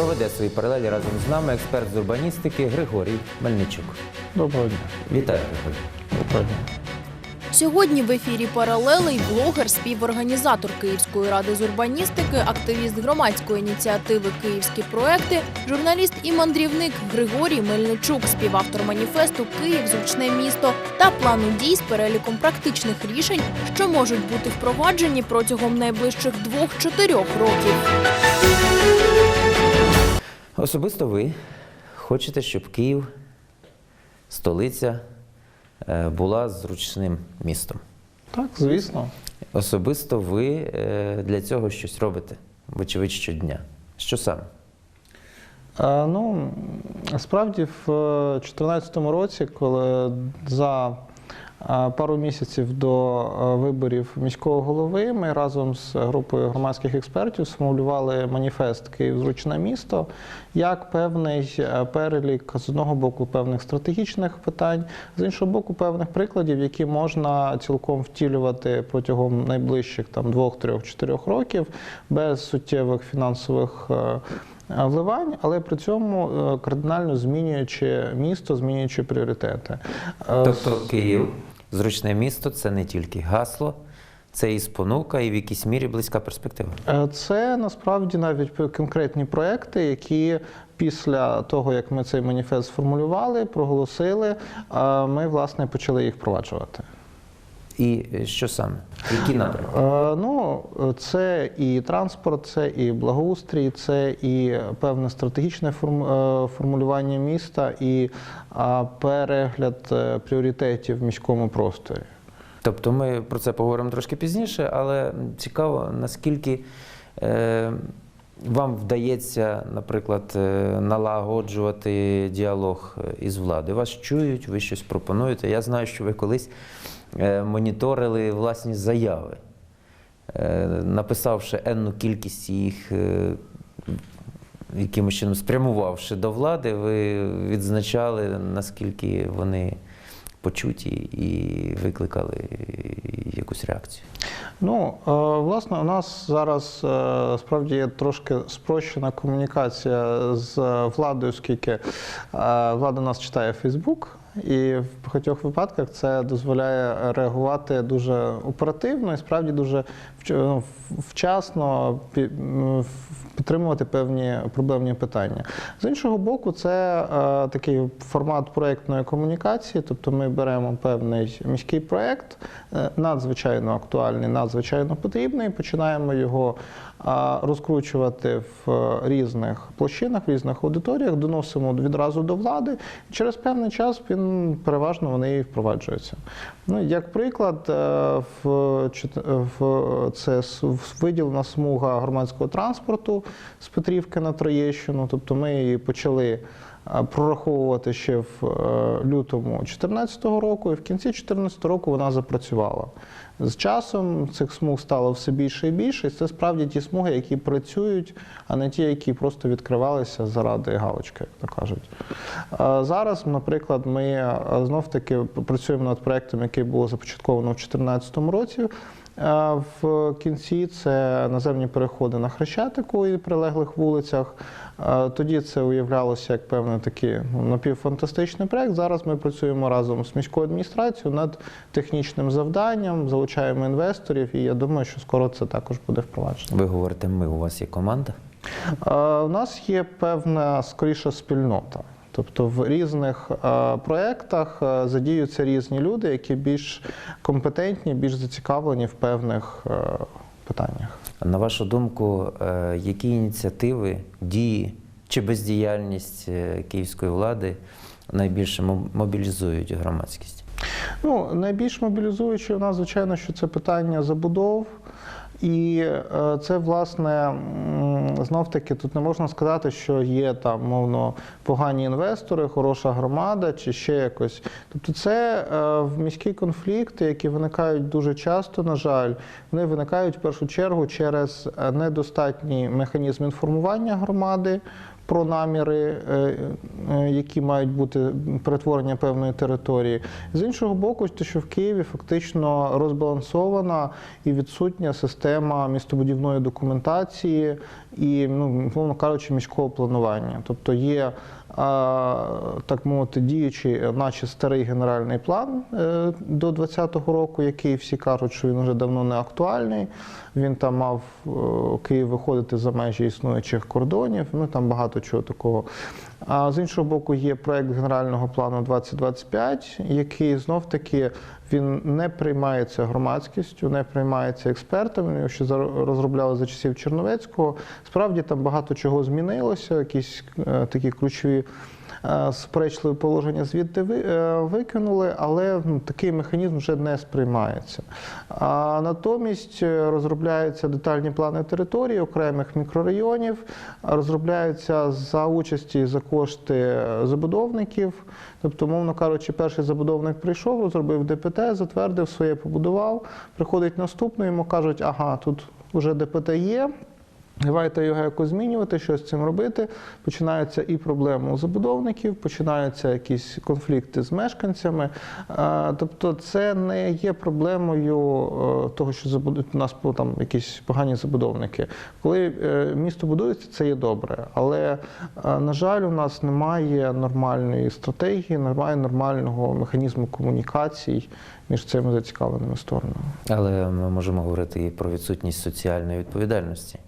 Проведе свої паралелі разом з нами експерт з урбаністики Григорій Мельничук. Доброго дня. Вітаю, Григорій. Доброго дня. Сьогодні в ефірі паралелей блогер, співорганізатор Київської ради з урбаністики, активіст громадської ініціативи Київські проекти, журналіст і мандрівник Григорій Мельничук, співавтор маніфесту Київ зручне місто та плану дій з переліком практичних рішень, що можуть бути впроваджені протягом найближчих двох-чотирьох років. Особисто ви хочете, щоб Київ, столиця, е, була зручним містом. Так, звісно. Особисто ви е, для цього щось робите, вочевидь, щодня. Що саме? Е, ну, справді, в 2014 році, коли за пару місяців до виборів міського голови, ми разом з групою громадських експертів сформулювали маніфест Київ зручне місто як певний е, перелік з одного боку певних стратегічних питань, з іншого боку, певних прикладів, які можна цілком втілювати протягом найближчих там двох, трьох, чотирьох років без суттєвих фінансових. е, Вливань, але при цьому е, кардинально змінюючи місто, змінюючи пріоритети. Тобто Київ, зручне місто це не тільки гасло, це і спонука, і в якійсь мірі близька перспектива. Е, Це насправді навіть конкретні проекти, які після того, як ми цей маніфест сформулювали, проголосили, ми власне почали їх впроваджувати. І е, що саме? Які напрямки? Е, Ну, це і транспорт, це і благоустрій, це і певне стратегічне е, формулювання міста, і перегляд пріоритетів в міському просторі. Тобто ми про це поговоримо трошки пізніше, але цікаво, наскільки е, вам вдається, наприклад, налагоджувати діалог із владою. Вас чують, ви щось пропонуєте. Я знаю, що ви колись моніторили власні заяви, е, написавши енну кількість їх. е, Якимось чином спрямувавши до влади, ви відзначали, наскільки вони почуті і викликали якусь реакцію. Ну, е, власне, у нас зараз е, справді є трошки спрощена комунікація з владою, оскільки е, влада нас читає Фейсбук. І в багатьох випадках це дозволяє реагувати дуже оперативно і справді дуже ну, вчасно підтримувати певні проблемні питання. З іншого боку, це е, такий формат проєктної комунікації, тобто ми беремо певний міський проєкт, е, надзвичайно актуальний, надзвичайно потрібний, починаємо його розкручувати в е, різних площинах, в різних аудиторіях, доносимо відразу до влади. Через певний час він переважно вони і впроваджуються. Ну, як приклад, е, в, в це виділена смуга громадського транспорту з Петрівки на Троєщину. Тобто ми її почали е, прораховувати ще в лютому 2014 року, і в кінці 2014 року вона запрацювала. З часом цих смуг стало все більше і більше, і це справді ті смуги, які працюють, а не ті, які просто відкривалися заради галочки, як то кажуть. Зараз, наприклад, ми знов таки працюємо над проєктом, який було започатковано в 2014 році. В кінці це наземні переходи на Хрещатику і прилеглих вулицях. Тоді це уявлялося як певний такий ну, напівфантастичний проект. Зараз ми працюємо разом з міською адміністрацією над технічним завданням, залучаємо інвесторів, і я думаю, що скоро це також буде впроваджено. Ви говорите, ми у вас є команда. У нас є певна скоріша спільнота. Тобто в різних е, проєктах е, задіюються різні люди, які більш компетентні, більш зацікавлені в певних е, питаннях. На вашу думку, які ініціативи, дії чи бездіяльність київської влади найбільше мо- мобілізують громадськість? Ну, найбільш мобілізуюче у нас, звичайно, що це питання забудов. І е, це, власне, знов таки тут не можна сказати, що є там, мовно, погані інвестори, хороша громада чи ще якось. Тобто, це е, міські конфлікти, які виникають дуже часто, на жаль, вони виникають в першу чергу через е, недостатній механізм інформування громади про наміри, е, е, які мають бути перетворення певної території. З іншого боку, те, що в Києві фактично розбалансована і відсутня система містобудівної документації і, ну, мовно кажучи, міського планування. Тобто є, так мовити, діючий, наче старий генеральний план е, до 2020 року, який всі кажуть, що він вже давно не актуальний. Він там мав е, Київ виходити за межі існуючих кордонів. Ну там багато чого такого. А з іншого боку, є проект генерального плану 2025, який знов таки він не приймається громадськістю, не приймається експертами. Його ще розробляли за часів Черновецького. Справді там багато чого змінилося, якісь е, такі ключові. Е, Суперечливі положення звідти е, викинули, але ну, такий механізм вже не сприймається. А натомість е, розробляються детальні плани території окремих мікрорайонів, розробляються за участі за кошти забудовників. Тобто, мовно кажучи, перший забудовник прийшов, розробив ДПТ, затвердив своє, побудував. Приходить наступний, йому кажуть, ага, тут вже ДПТ є. Давайте його якось змінювати, щось з цим робити. Починаються і проблеми у забудовників, починаються якісь конфлікти з мешканцями. Тобто, це не є проблемою е, того, що у нас там якісь погані забудовники. Коли е, місто будується, це є добре. Але, е, на жаль, у нас немає нормальної стратегії, немає нормального механізму комунікацій між цими зацікавленими сторонами. Але ми можемо говорити і про відсутність соціальної відповідальності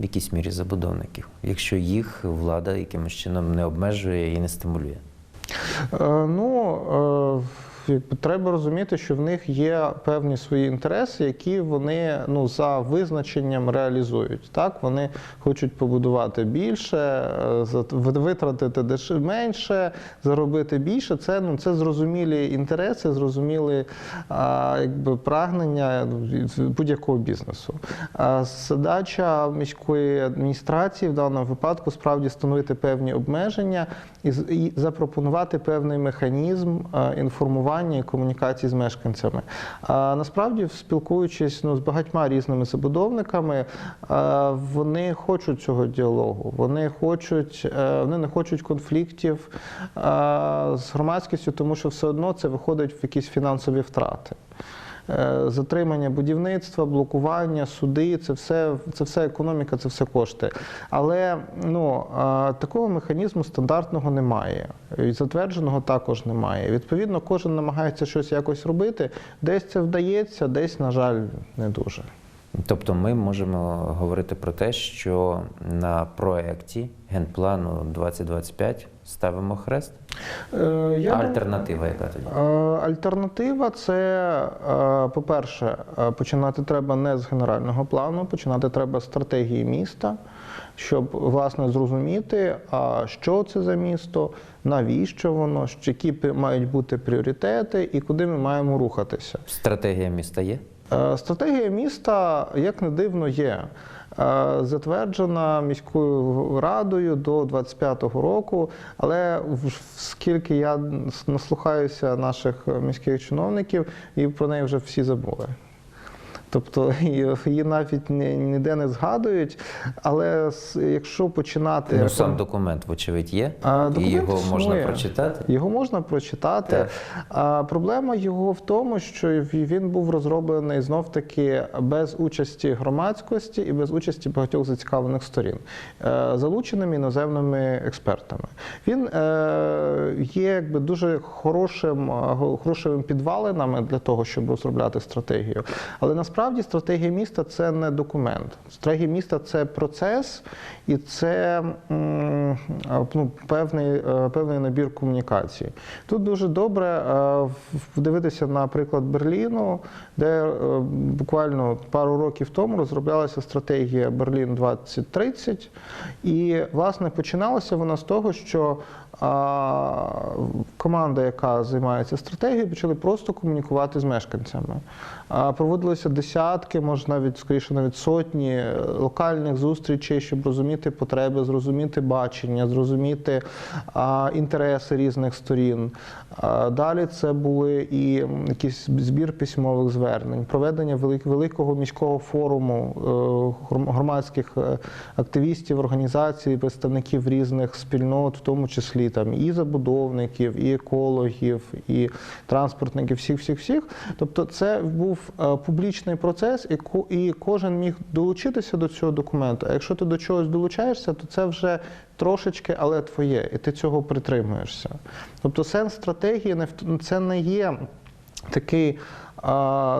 в якійсь мірі забудовників, якщо їх влада якимось чином не обмежує і не стимулює. Е, Ну, е, треба розуміти, що в них є певні свої інтереси, які вони ну, за визначенням реалізують. Так, вони хочуть побудувати більше, е, витратити менше, заробити більше. Це, ну, це зрозумілі інтереси, зрозумілі а, якби, прагнення ну, будь-якого бізнесу. А задача міської адміністрації в даному випадку справді встановити певні обмеження і, і запропонувати певний механізм е, інформування і комунікації з мешканцями. А насправді, спілкуючись ну, з багатьма різними забудовниками, е, вони хочуть цього діалогу. Вони хочуть, е, вони не хочуть конфліктів е, з громадськістю, тому що все одно це виходить в якісь фінансові втрати. Е, Затримання будівництва, блокування, суди це все, це все економіка, це все кошти. Але ну, е, такого механізму стандартного немає. І затвердженого також немає. Відповідно, кожен намагається щось якось робити. Десь це вдається, десь, на жаль, не дуже. Тобто ми можемо говорити про те, що на проєкті генплану 2025 ставимо хрест. Е, я Альтернатива, яка тоді? Альтернатива це, е, по-перше, е, починати треба не з генерального плану, починати треба з стратегії міста, щоб власне зрозуміти, а що це за місто, навіщо воно, які мають бути пріоритети і куди ми маємо рухатися. Стратегія міста є? Е, Стратегія міста, як не дивно, є. Е, Затверджена міською радою до 25-го року, але скільки я наслухаюся наших міських чиновників, і про неї вже всі забули. Тобто її- навіть ні- ніде не згадують. Але якщо починати Ну, сам документ, вочевидь, є, А, і його можна прочитати. Його можна прочитати. Так. А проблема його в тому, що він був розроблений знов таки без участі громадськості і без участі багатьох зацікавлених сторін, е, залученими іноземними експертами. Він е, є якби дуже хорошим, е, хорошими підвалинами для того, щоб розробляти стратегію. Але насправді стратегія міста це не документ. Стратегія міста це процес і це ну, певний, е, певний набір комунікацій. Тут дуже добре е, в- вдивитися на приклад Берліну, де е, буквально пару років тому розроблялася стратегія Берлін 2030. І, власне, починалася вона з того, що команда, яка займається стратегією, почали просто комунікувати з мешканцями. Проводилися десятки, може навіть скоріше навіть сотні е, локальних зустрічей, щоб розуміти потреби, зрозуміти бачення, зрозуміти інтереси різних сторін. Далі це були і якийсь збір письмових звернень, проведення великого міського форуму е, громадських е, активістів, організацій, представників різних спільнот, в тому числі там і забудовників, і екологів, і транспортників, всіх, всіх, всіх. Тобто, це був е, публічний процес, і, ко- і кожен міг долучитися до цього документу. А якщо ти до чогось долучаєшся, то це вже трошечки, але твоє, і ти цього притримуєшся. Тобто, сенс стратегії це не є такий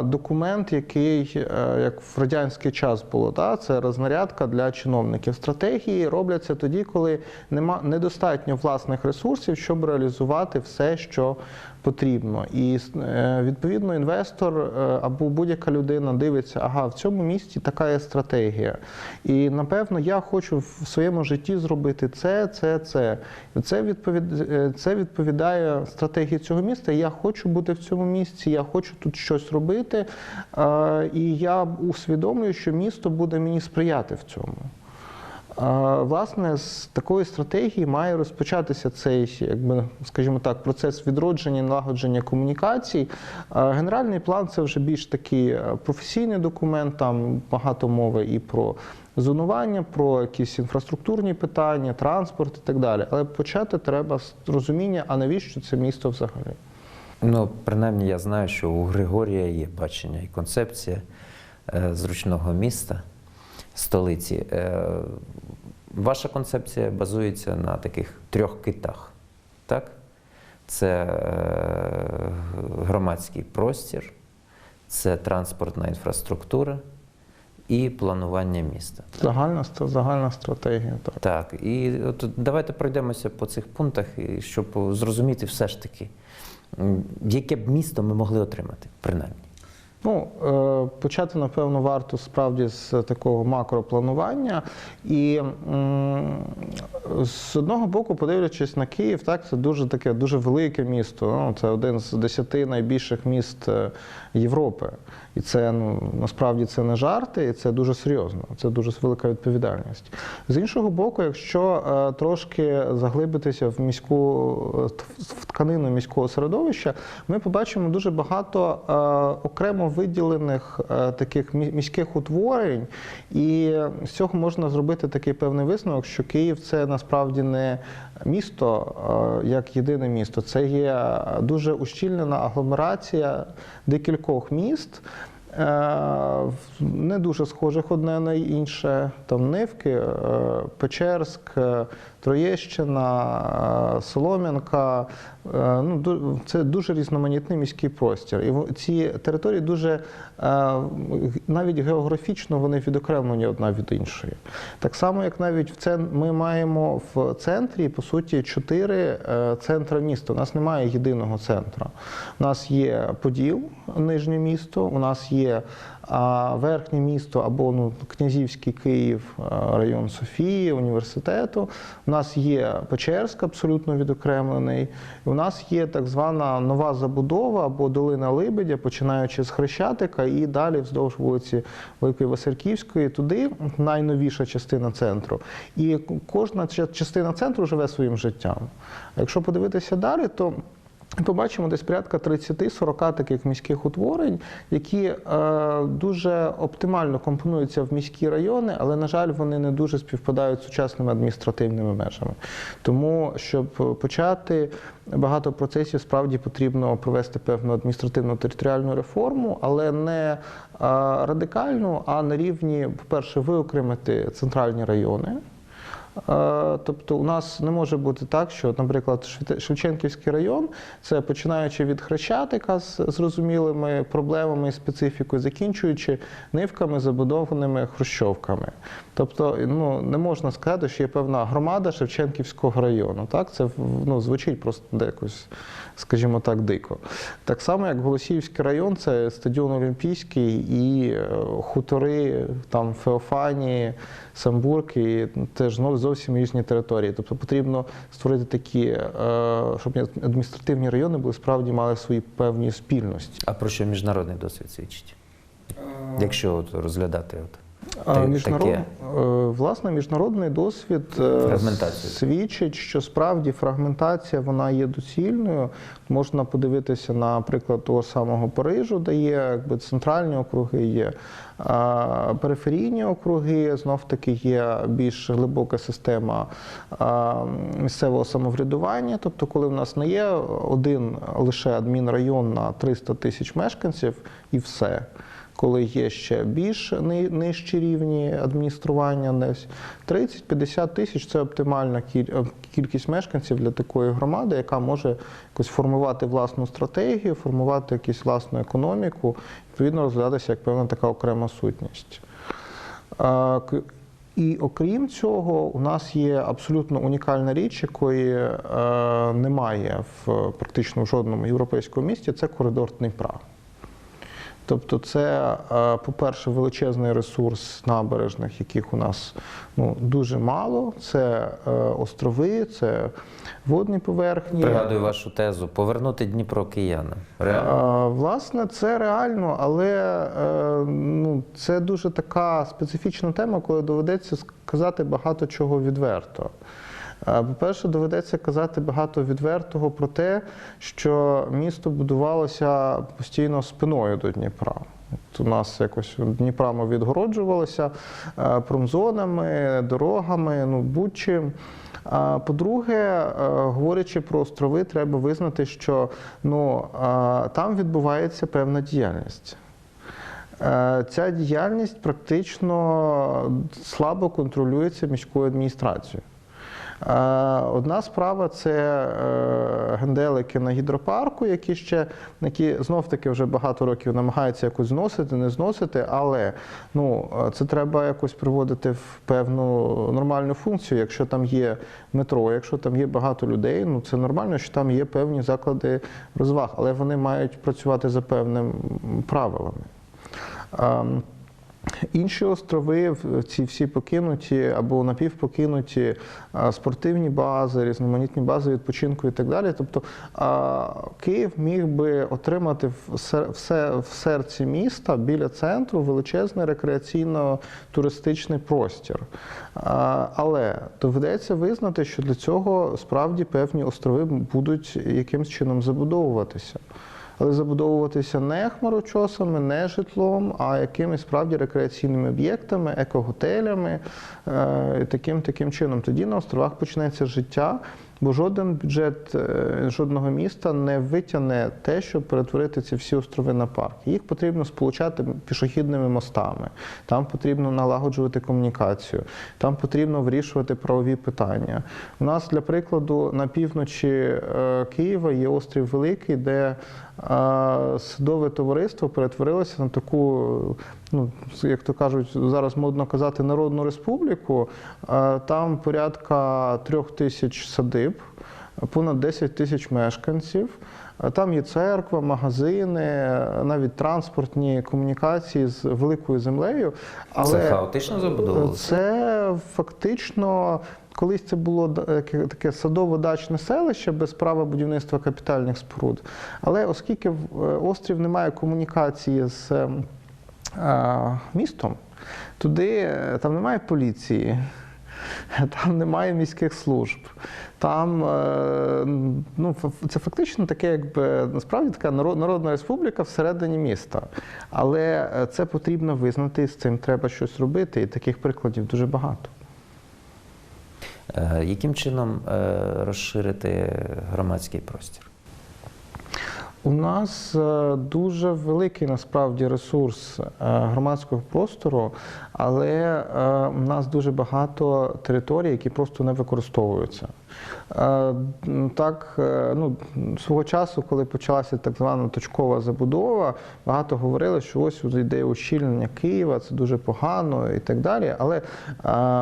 документ, який е, як в радянський час було, та, це рознарядка для чиновників. Стратегії робляться тоді, коли нема недостатньо власних ресурсів, щоб реалізувати все, що потрібно. І е, відповідно інвестор е, або будь-яка людина дивиться, ага, в цьому місті така є стратегія. І напевно я хочу в своєму житті зробити це, це, це. Це, відповід... е, це відповідає стратегії цього міста. Я хочу бути в цьому місці, я хочу тут щось робити. І я усвідомлюю, що місто буде мені сприяти в цьому. Е, Власне, з такої стратегії має розпочатися цей, якби, скажімо так, процес відродження, налагодження комунікацій. Е, Генеральний план це вже більш такий е, професійний документ, там багато мови і про зонування, про якісь інфраструктурні питання, транспорт і так далі. Але почати треба з розуміння, а навіщо це місто взагалі. Ну, принаймні, я знаю, що у Григорія є бачення і концепція е, зручного міста, столиці. Ваша концепція базується на таких трьох китах. Так? Це е, громадський простір, це транспортна інфраструктура і планування міста. Загальна, загальна стратегія. Так. Так, і от давайте пройдемося по цих пунктах, щоб зрозуміти все ж таки, яке б місто ми могли отримати, принаймні. Ну, е, почати, напевно, варто справді з такого макропланування. І з одного боку, подивлячись на Київ, так, це дуже таке дуже велике місто. Ну, це один з десяти найбільших міст е, Європи. І це ну, насправді це не жарти, і це дуже серйозно. Це дуже велика відповідальність. З іншого боку, якщо е, трошки заглибитися в міську в тканину міського середовища, ми побачимо дуже багато окремо виділених е, таких міських утворень, і з цього можна зробити такий певний висновок, що Київ це насправді не місто е, як єдине місто, це є дуже ущільнена агломерація декількох міст. е, Не дуже схожих одне на інше. Там Нивки, Печерськ, Троєщина, Солом'янка. Е, Ну, це дуже різноманітний міський простір. І ці території дуже е, навіть географічно вони відокремлені одна від іншої. Так само, як навіть в цен... ми маємо в центрі, по суті, чотири е, центра міста. У нас немає єдиного центру. У нас є Поділ, нижнє місто, у нас є а, верхнє місто або ну, Князівський Київ, район Софії, університету. У нас є Печерськ, абсолютно відокремлений. У нас є так звана нова забудова або долина Либедя, починаючи з Хрещатика і далі вздовж вулиці Великої Васильківської, туди найновіша частина центру. І кожна частина центру живе своїм життям. Якщо подивитися далі, то Побачимо десь порядка 30-40 таких міських утворень, які е, дуже оптимально компонуються в міські райони, але, на жаль, вони не дуже співпадають з сучасними адміністративними межами. Тому, щоб почати багато процесів, справді потрібно провести певну адміністративну територіальну реформу, але не е, радикальну, а на рівні, по-перше, виокремити центральні райони. Е, Тобто у нас не може бути так, що, наприклад, Шевченківський район, це починаючи від Хрещатика з зрозумілими проблемами і специфікою, закінчуючи нивками, забудованими хрущовками. Тобто, ну не можна сказати, що є певна громада Шевченківського району. Так, це ну, звучить просто якось, скажімо так, дико. Так само, як Голосіївський район, це стадіон Олімпійський і е, хутори там Феофанії, Самбурки, теж знов зовсім різні території. Тобто потрібно створити такі, е, щоб адміністративні райони були справді мали свої певні спільності. А про що міжнародний досвід свідчить? Якщо от розглядати от міжнарод- таке? е, Власне, міжнародний досвід е, свідчить, що справді фрагментація вона є доцільною. Можна подивитися на приклад того самого Парижу, де є якби, центральні округи, є а, периферійні округи, знов таки є більш глибока система місцевого самоврядування. Тобто, коли в нас не є один лише адмінрайон на 300 тисяч мешканців і все коли є ще більш нижчі рівні адміністрування, десь 30-50 тисяч це оптимальна е, кількість мешканців для такої громади, яка може якось формувати власну стратегію, формувати якусь власну економіку, відповідно розглядатися як певна така окрема сутність. І окрім цього, у нас є абсолютно унікальна річ, якої е, немає в практично в жодному європейському місті, це коридор Дніпра. Тобто, це, е, по-перше, величезний ресурс набережних, яких у нас ну, дуже мало. Це е, острови, це водні поверхні. Пригадую вашу тезу повернути Дніпро киянам. Реально? Е, Власне, це реально, але ну, це дуже така специфічна тема, коли доведеться сказати багато чого відверто. Е, По-перше, доведеться казати багато відвертого про те, що місто будувалося постійно спиною до Дніпра. От у нас якось Дніпра ми відгороджувалися е, промзонами, дорогами, ну будь-чим. По-друге, е, говорячи про острови, треба визнати, що ну, там відбувається певна діяльність. Ця діяльність практично слабо контролюється міською адміністрацією. Одна справа це е, генделики на гідропарку, які ще які знов таки вже багато років намагаються якось зносити, не зносити, але ну це треба якось приводити в певну нормальну функцію. Якщо там є метро, якщо там є багато людей, ну це нормально, що там є певні заклади розваг, але вони мають працювати за певними правилами. Інші острови, ці всі покинуті або напівпокинуті спортивні бази, різноманітні бази відпочинку і так далі. Тобто Київ міг би отримати в серці міста біля центру величезний рекреаційно-туристичний простір. Але доведеться визнати, що для цього справді певні острови будуть якимось чином забудовуватися але забудовуватися не хмарочосами, не житлом, а якимись справді рекреаційними об'єктами, екоготелями е, таким таким чином. Тоді на островах почнеться життя, бо жоден бюджет е, жодного міста не витягне те, щоб перетворити ці всі острови на парк. Їх потрібно сполучати пішохідними мостами, там потрібно налагоджувати комунікацію, там потрібно вирішувати правові питання. У нас, для прикладу, на півночі е, Києва є острів Великий, де е, садове товариство перетворилося на таку, ну як то кажуть, зараз модно казати, народну республіку. Е, Там порядка трьох тисяч садиб, понад 10 тисяч мешканців. Е, Там є церква, магазини, е, навіть транспортні комунікації з великою землею. Але Це хаотично забудовувалося? Це фактично. Колись це було таке- садово-дачне селище без права будівництва капітальних споруд. Але оскільки острів не має комунікації з ем, містом, туди е, там немає поліції, там немає міських служб. Там е, ну, це фактично таке, якби насправді така народна республіка всередині міста. Але е, це потрібно визнати, з цим треба щось робити. І таких прикладів дуже багато. Яким чином розширити громадський простір? У нас е, дуже великий насправді ресурс е, громадського простору, але е, у нас дуже багато територій, які просто не використовуються. Е, Так, е, ну, свого часу, коли почалася так звана точкова забудова, багато говорили, що ось йде ущільнення Києва, це дуже погано і так далі. Але е,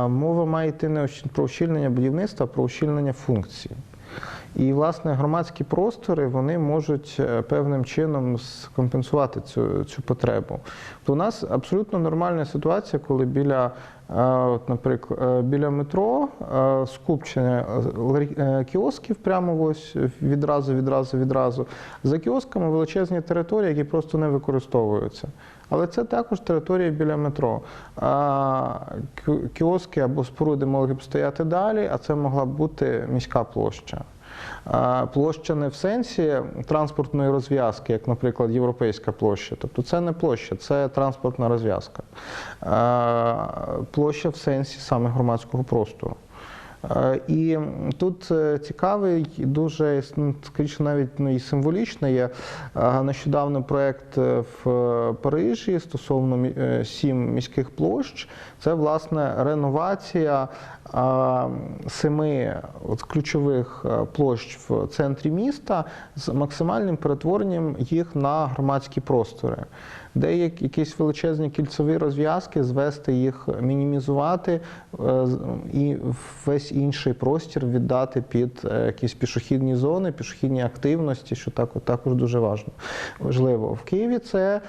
мова має йти не про ущільнення будівництва, а про ущільнення функцій. І, власне, громадські простори вони можуть е, певним чином скомпенсувати цю, цю потребу. То у нас абсолютно нормальна ситуація, коли біля, е, от, наприклад, е, біля метро скупчення кіосків прямо ось відразу, відразу, відразу. За кіосками величезні території, які просто не використовуються. Але це також територія біля метро. А, Кіоски або споруди могли б стояти далі, а це могла б бути міська площа. Площа не в сенсі транспортної розв'язки, як, наприклад, Європейська площа. Тобто це не площа, це транспортна розв'язка. Площа в сенсі саме громадського простору. Е, І тут е, цікавий, дуже ну, скоріше навіть ну, і символічний є е, нещодавно проєкт в Парижі стосовно сім міських площ. Це власне реновація семи ключових площ в центрі міста з максимальним перетворенням їх на громадські простори, де є якісь величезні кільцеві розв'язки, звести їх, мінімізувати е, і весь інший простір віддати під е, якісь пішохідні зони, пішохідні активності, що так, також дуже важливо. В Києві це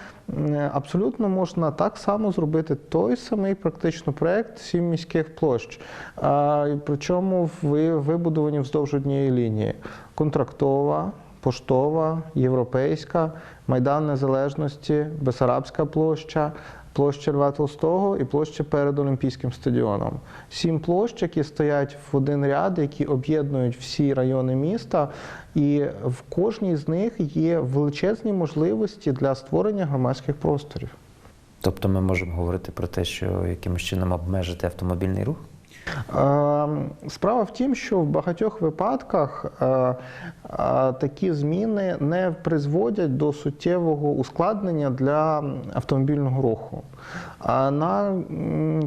абсолютно можна так само зробити той самий практично проект сім міських площ. Причому ви вибудовані вздовж однієї лінії: контрактова. Поштова, Європейська, Майдан Незалежності, Бесарабська площа, площа Льва Толстого і площа перед Олімпійським стадіоном. Сім площ, які стоять в один ряд, які об'єднують всі райони міста, і в кожній з них є величезні можливості для створення громадських просторів. Тобто ми можемо говорити про те, що якимось чином обмежити автомобільний рух? Е, Справа в тім, що в багатьох випадках е, е, такі зміни не призводять до суттєвого ускладнення для автомобільного руху. На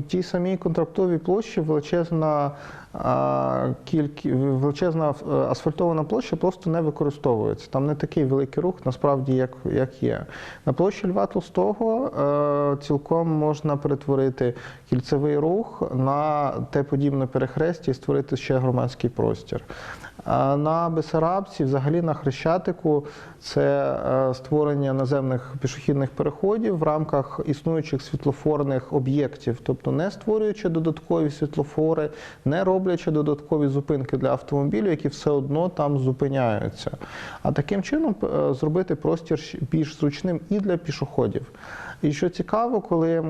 тій самій контрактовій площі величезна величезна е, асфальтована площа просто не використовується. Там не такий великий рух, насправді, як, як є. На площі Льва Толстого е, цілком можна перетворити кільцевий рух на те подібне перехрестя і створити ще громадський простір. На Бесарабці, взагалі на Хрещатику, це е, створення наземних пішохідних переходів в рамках існуючих світлофорних об'єктів, тобто не створюючи додаткові світлофори, не роблячи додаткові зупинки для автомобілів, які все одно там зупиняються. А таким чином е, зробити простір більш зручним і для пішоходів. І що цікаво, коли е,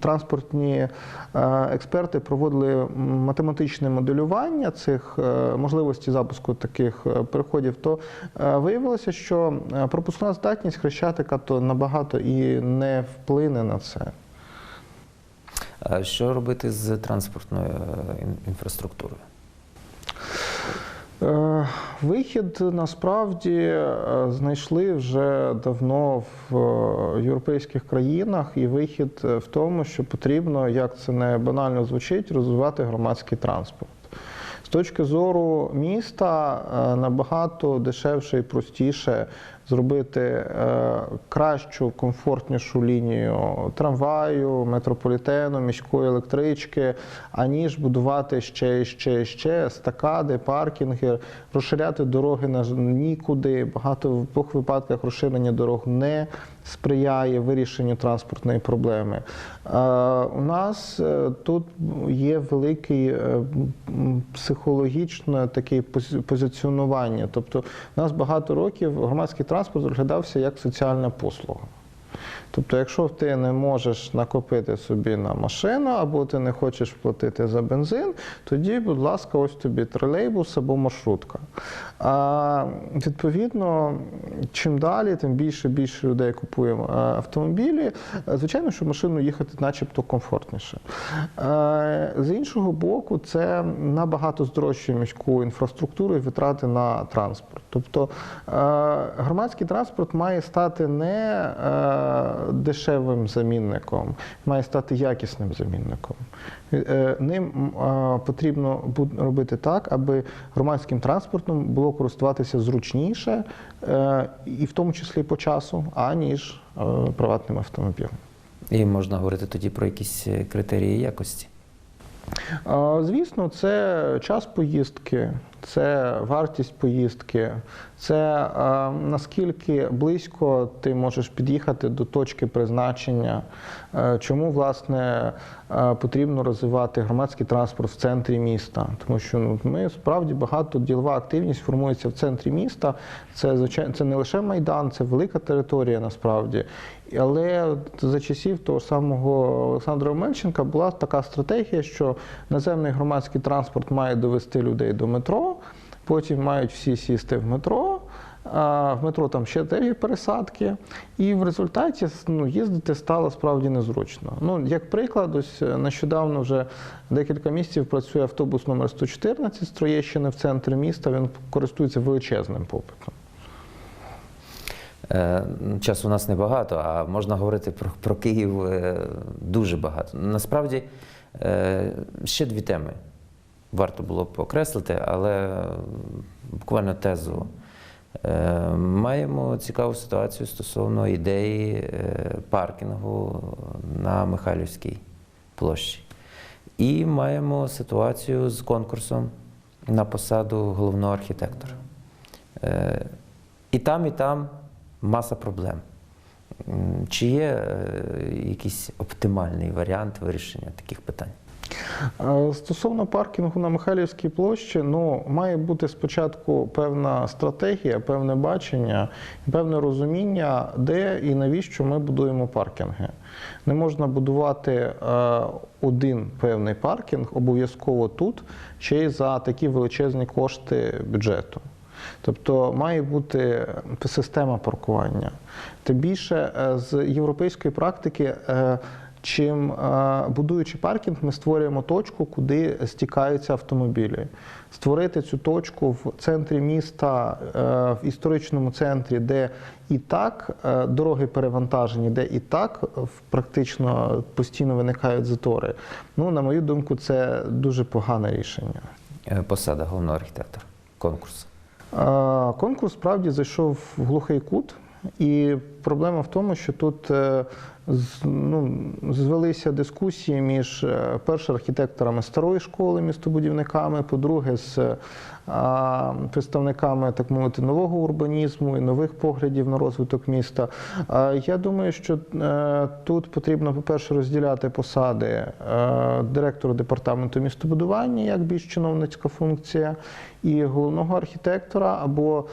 транспортні е, експерти проводили математичне моделювання цих е, можливостей запуску таких переходів, то виявилося, що пропускна здатність хрещатика то набагато і не вплине на це. Що робити з транспортною інфраструктурою? Е, Вихід насправді е, знайшли вже давно в е, європейських країнах, і вихід в тому, що потрібно, як це не банально звучить, розвивати громадський транспорт. З точки зору міста набагато дешевше і простіше зробити е, кращу, комфортнішу лінію трамваю, метрополітену, міської електрички, аніж будувати ще ще ще естакади, паркінги, розширяти дороги на нікуди. Багато в двох випадках розширення дорог не сприяє вирішенню транспортної проблеми. Е, У нас е, тут є великий психологічне таке позиціонування. Тобто, у нас багато років громадський транспорт розглядався як соціальна послуга. Тобто, якщо ти не можеш накопити собі на машину, або ти не хочеш платити за бензин, тоді, будь ласка, ось тобі тролейбус або маршрутка. А, відповідно, чим далі, тим більше більше людей купує е, автомобілі. Е, Звичайно, що машину їхати начебто комфортніше. Е, З іншого боку, це набагато здорожчує міську інфраструктуру і витрати на транспорт. Тобто громадський транспорт має стати не дешевим замінником, має стати якісним замінником. Е, Ним потрібно робити так, аби громадським транспортом було користуватися зручніше, е, і в тому числі по часу, аніж е, приватним автомобілем. І можна говорити тоді про якісь критерії якості. Звісно, це час поїздки, це вартість поїздки, це е, наскільки близько ти можеш під'їхати до точки призначення, е, чому власне е, потрібно розвивати громадський транспорт в центрі міста. Тому що ну, ми справді багато ділова активність формується в центрі міста. Це це не лише майдан, це велика територія насправді. Але за часів того самого Олександра Омельченка була така стратегія, що наземний громадський транспорт має довести людей до метро, потім мають всі сісти в метро. В метро там ще теж є пересадки, і в результаті ну, їздити стало справді незручно. Ну, як приклад, ось е, нещодавно вже декілька місяців працює автобус номер 114 з Троєщини в центрі міста. Він користується величезним попитом. Е, Часу у нас небагато, а можна говорити про, про Київ е, дуже багато. Насправді ще дві теми варто було б окреслити, але буквально тезово. Е, Маємо цікаву ситуацію стосовно ідеї е, паркінгу на Михайлівській площі. І маємо ситуацію з конкурсом на посаду головного архітектора. Е, І там, і там маса проблем. Чи є якийсь оптимальний варіант вирішення таких питань? Е, Стосовно паркінгу на Михайлівській площі, ну має бути спочатку певна стратегія, певне бачення, певне розуміння, де і навіщо ми будуємо паркінги. Не можна будувати е, один певний паркінг обов'язково тут, ще й за такі величезні кошти бюджету. Тобто має бути система паркування. Тим більше е, з європейської практики. Чим е, будуючи паркінг, ми створюємо точку, куди стікаються автомобілі. Створити цю точку в центрі міста, е, в історичному центрі, де і так е, дороги перевантажені, де і так практично постійно виникають затори. Ну, на мою думку, це дуже погане рішення. Посада головного архітектора, конкурс. Конкурс справді зайшов в глухий кут, і проблема в тому, що тут е, ну, звелися дискусії між е, перше архітекторами старої школи, містобудівниками, по-друге, з е, представниками так мовити нового урбанізму і нових поглядів на розвиток міста. Я думаю, що тут потрібно, по-перше, розділяти посади директора департаменту містобудування як більш чиновницька функція, і головного архітектора, або,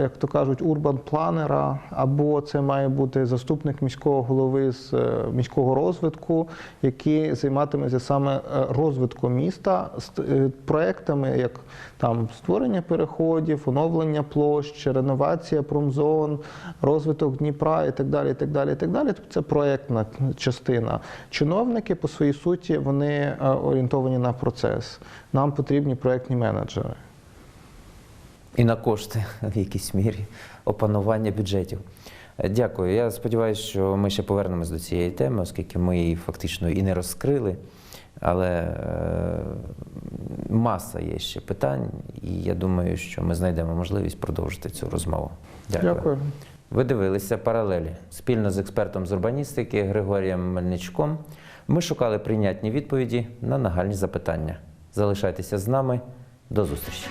як то кажуть, урбан-планера, або це має бути заступник міського голови з е, міського розвитку, який займатиметься саме е, розвитком міста з е, проектами, як там створення переходів, оновлення площ, реновація промзон, розвиток Дніпра і так далі. І так далі, і так далі. Тобто це проектна частина. Чиновники по своїй суті вони орієнтовані на процес. Нам потрібні проектні менеджери. І на кошти в якійсь мірі опанування бюджетів. Дякую. Я сподіваюся, що ми ще повернемось до цієї теми, оскільки ми її фактично і не розкрили. Але е, маса є ще питань, і я думаю, що ми знайдемо можливість продовжити цю розмову. Дякую. Дякую. Ви дивилися паралелі спільно з експертом з урбаністики Григорієм Мельничком. Ми шукали прийнятні відповіді на нагальні запитання. Залишайтеся з нами. До зустрічі.